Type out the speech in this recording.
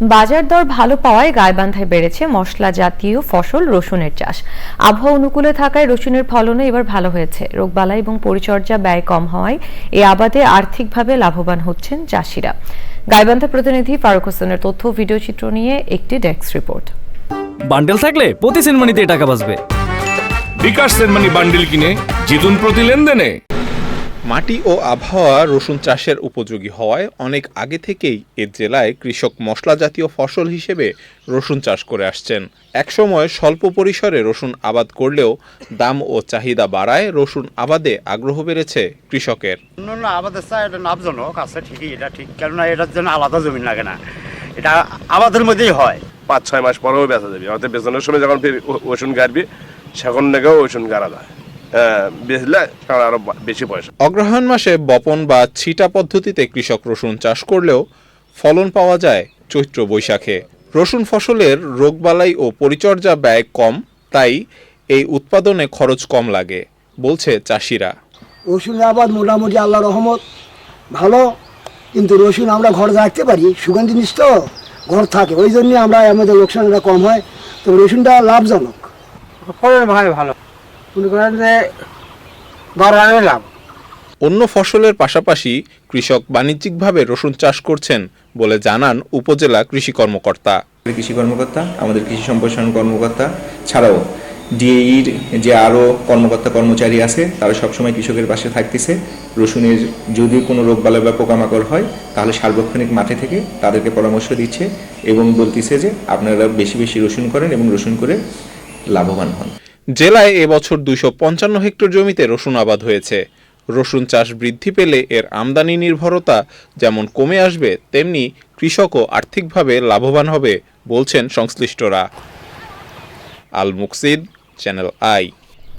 বাজার দর ভালো পাওয়ায় গাইবান্ধায় বেড়েছে মশলা জাতীয় ফসল রসুনের চাষ। আবহাওয়া অনুকূলে থাকায় রসুনের ফলনও এবার ভালো হয়েছে। রোগবালাই এবং পরিচর্যা ব্যয় কম হওয়ায় এই আবাদে আর্থিকভাবে লাভবান হচ্ছেন চাষিরা। গাইবান্ধা প্রতিনিধি ফারুক হোসেনের তথ্য ভিডিও চিত্র নিয়ে একটি ডেস্ক রিপোর্ট। বান্ডেল থাকলে প্রতি সিনেমানিতে টাকা বাঁচবে। বিকাশ সেনমানি বান্ডিল কিনে জিতুন প্রতি লেনদেনে। মাটি ও আবহাওয়া রসুন চাষের উপযোগী হওয়ায় অনেক আগে থেকেই এ জেলায় কৃষক মশলা জাতীয় ফসল হিসেবে রসুন চাষ করে আসছেন। একসময় স্বল্প পরিসরে রসুন আবাদ করলেও দাম ও চাহিদা বাড়ায় রসুন আবাদে আগ্রহ বেড়েছে কৃষকের। অন্যান্য আমাদের চা এটা লাভজনক আছে ঠিকই এটা ঠিক কেননা এটার জন্য আলাদা জমি লাগে না। এটা আমাদের মধ্যেই হয়। পাঁচ ছয় মাস পরেও বেচা যাবে। হয়তো বেচানোর সময় যখন ফের ওষুধ গাড়বি সেখন থেকেও ওষুধ গাড়া যায়। হ্যাঁ বেচলে তার আরও বেশি পয়সা। অগ্রহায়ণ মাসে বপন বা ছিটা পদ্ধতিতে কৃষক রসুন চাষ করলেও ফলন পাওয়া যায় চৈত্র বৈশাখে। রসুন ফসলের রোগবালাই ও পরিচর্যা ব্যয় কম তাই এই উৎপাদনে খরচ কম লাগে বলছে চাষিরা। রসুনের আবাদ মোটামুটি আল্লাহ রহমত ভালো। কিন্তু রসুন আমরা ঘরে রাখতে পারি সুগন্ধি জিনিস তো ঘর থাকে। ওই জন্য আমরা আমাদের লোকসানটা কম হয়। তো রসুনটা লাভজনক। ফলন ভাই ভালো। মনে করেন যে বাড়ানো লাভ। অন্য ফসলের পাশাপাশি কৃষক বাণিজ্যিকভাবে রসুন চাষ করছেন বলে জানান উপজেলা কৃষি কর্মকর্তা। কৃষি কর্মকর্তা আমাদের কৃষি সম্প্রসারণ কর্মকর্তা ছাড়াও ডিএইর যে আরও কর্মকর্তা কর্মচারী আছে তারা সবসময় কৃষকের পাশে থাকতেছে। রসুনের যদি কোনো রোগবালাই বা পোকামাকড় হয় তাহলে সার্বক্ষণিক মাঠে থেকে তাদেরকে পরামর্শ দিচ্ছে এবং বলতেছে যে আপনারা বেশি বেশি রসুন করেন এবং রসুন করে লাভবান হন। জেলায় এবছর দুইশো পঞ্চান্ন হেক্টর জমিতে রসুন আবাদ হয়েছে। রসুন চাষ বৃদ্ধি পেলে এর আমদানি নির্ভরতা যেমন কমে আসবে, তেমনি কৃষকও আর্থিকভাবে লাভবান হবে, বলছেন সংশ্লিষ্টরা। Al Muksid, channel I.